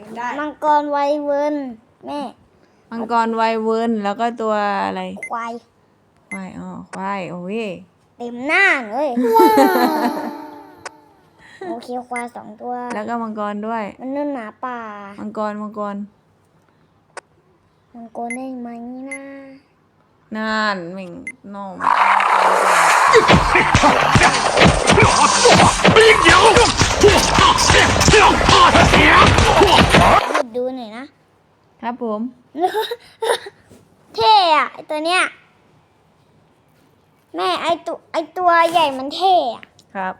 ดินได้มังกรไวเวิร์นแม่ มังกรไวเวิร์นแล้วก็ตัวอะไร ควาย ควาย อ๋อ ควาย โอ้ยเต็มหน้าเลยโอเคควายสองตัว แล้วก็มังกรด้วย มันนุ่นหมาป่า มังกร มังกร มังกรได้ไหมนะนั่นเหม่งน้อ ครับผม เท่อะไอตัวเนี้ยแม่ไอตัวไอตัวใหญ่มันเท่อะครับ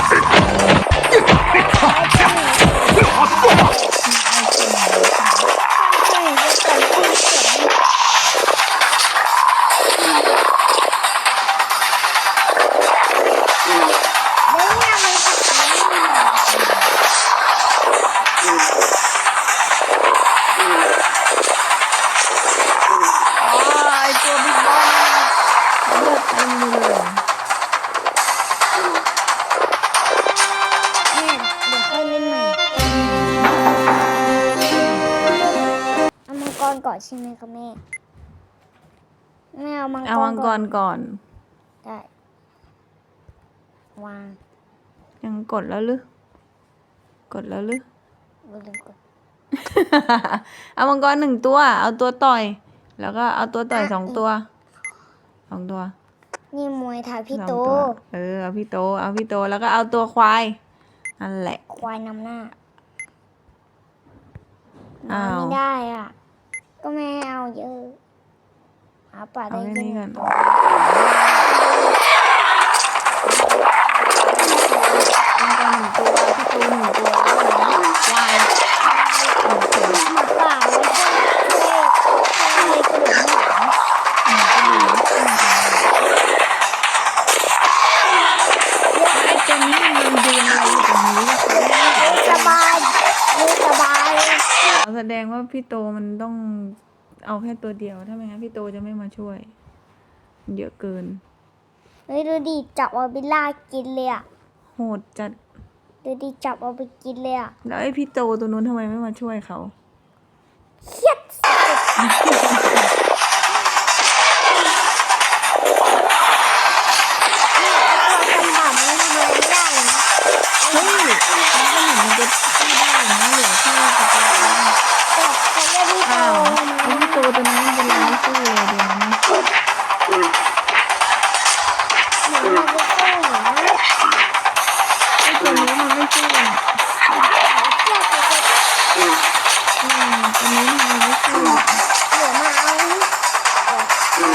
ใไอตัวบิ๊กบอลเลือดเต็มเลยแม่เดี๋ยวค่อยเล่นใหม่เอามังกรก่อนใช่ไหมคะแม่แม่เอามังกรเอามังกรก่อน ได้วาง ยังกดแล้วหรือกดแล้วหรือ ลืมกดเอามังกรหนึ่งตัว เอาตัวต่อย แล้วก็เอาตัวต่อยสองตัวสองตัวนี่มวยไทยพี่สองโตวเออเอาพี่โต เอาพี่โตแล้วก็เอาตัวควายนั่นแหละ ควายนำหน้าอ้าว ไม่ได้อะ ก็ไม่ให้เอาเยอะหาป่าเอาได้แค่ยินี้นก่อน พี่โตมันต้องเอาแค่ตัวเดียวถ้าไม่งั้นพี่โตจะไม่มาช่วย เยอะเกิน เฮ้ยดูดิจับเอาไปล่ากินเลยอะโหดจัดดูดิจับเอาไปกินเลยอะแล้วไอ้พี่โตตัวนู้นทำไมไม่มาช่วยเขาเครียด นี้มันไม่สู้อะๆเหลือมาเอา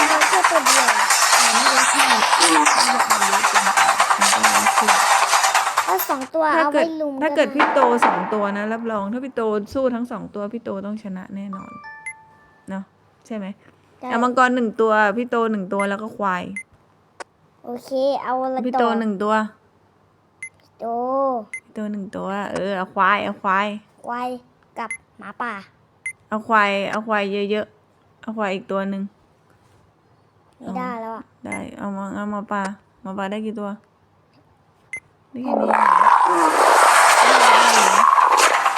เอาแค่ตัวเดียวมันไม่ใช่มันเยอะเกินไปมันก็ไม่สู้เอาสองตัวถ้าเอาเกิไว้ดลุมถ้าเกิดพี่โตสองตัวนะรับรองถ้าพี่โตสู้ทั้งสองตัวพี่โตต้องชนะแน่นอนเนาะใช่ไหมเอามังกรหนึ่งตัวพี่โตหนึ่งตัวแล้วก็ควาย โอเคเอาอะพี่โตหนึ่งตัวโตพี่โตหนึ่งตัว เออเอาควายเอาควายควายกับหมาป่า เอาควาย เอาควายเยอะๆ เอาควายอีกตัวหนึ่งไม่ได้แล้วอะ ได้ เอามา เอามาปลามาปลาได้กี่ตัว ได้แค่นี้เหรอ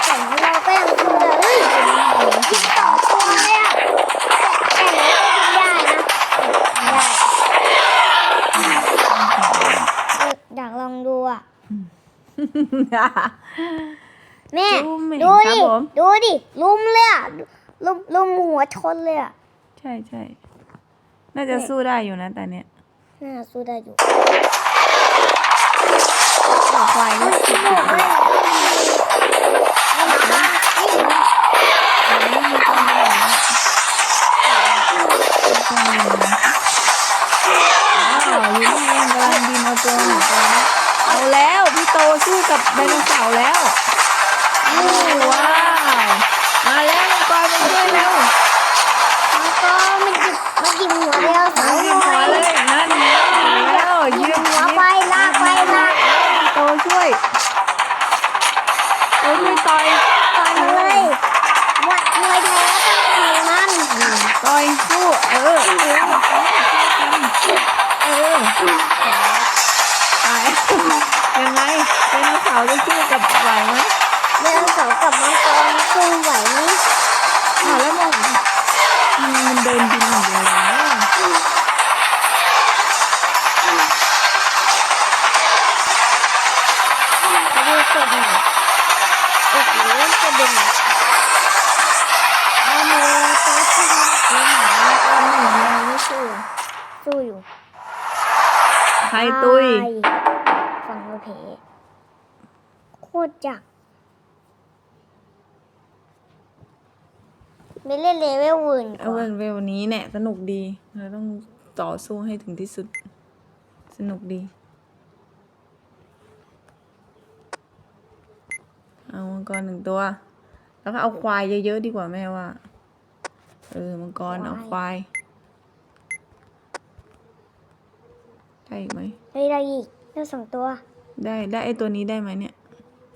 แต่เราก็ยังคือเฮ้ยยิงสองตัวเลยอะแต่แต่เราก็ยิงได้นะได้เอออยากลองดูอะ แม่ดูเหม็นดูครัดิบผม ดูดิลุมเลยอะลุมลุมหัวชนเลยอะใช่ใช่น่าจะสู้ได้อยู่นะแต่เนี้ยน่าสู้ได้อยู่เอาควายก็สนุกเลยเอามาบ้างนี่อ้าวอยู่นี่เองกำลังบินเอาตัวหนูตัวนี้เอาแล้วพี่โตสู้กับไดโนเสาร์แล้วอู้ ว้าวมาแล้วมังกรมาช่วยแล้วแล้วก็มันจิบมันจิบหัวเดียวสาวยิงหน่หัวอย เลยนั่นไงแล้วยืนหัวไปลากไปลากพี่โตช่วยโตช่วยต่อยต่อยมันเลยมวยมวยแท้ต้องต่อยมันต่อยสู้เออเออเออยังไงไดโนเสาร์จะสู้กับไหวไหม เรื่องเสาร์กับมังกรสู้ไหวไหมอ้าวแล้วมันมันมันเดินบินอย่างเดียวเลยนะไปดูสดหน่อยโอ้โหกระเด็นเอามือตัวขึ้นแล้วหมามังกรหนึ่งยังไม่สู้สู้อยู่ใครตุยตาฝั่งเราเพโคตรจัก ไม่เล่นเลเวลอื่นเอาก่อเวนนเวลนี้เนี่ยสนุกดีเราต้องต่อสู้ให้ถึงที่สุด สนุกดี เอามังกรหนึ่งตัว แล้วก็เอาควายเยอะๆดีกว่าแม่ว่า เออมังกรเอาควายได้อีกไหม เฮ้ยได้อีกได้สองตัว ได้ได้ไอตัวนี้ได้ไหมเนี่ย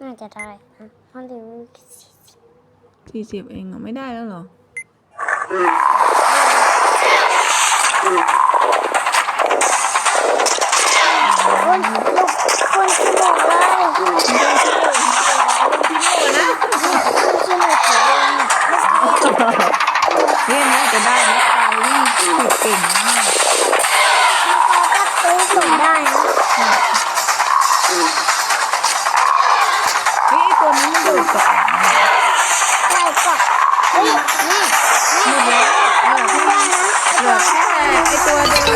น่าจะได้นะเพราะเลเวลสี่สิบเองเหรอไม่ได้แล้วเหรอ ค นะ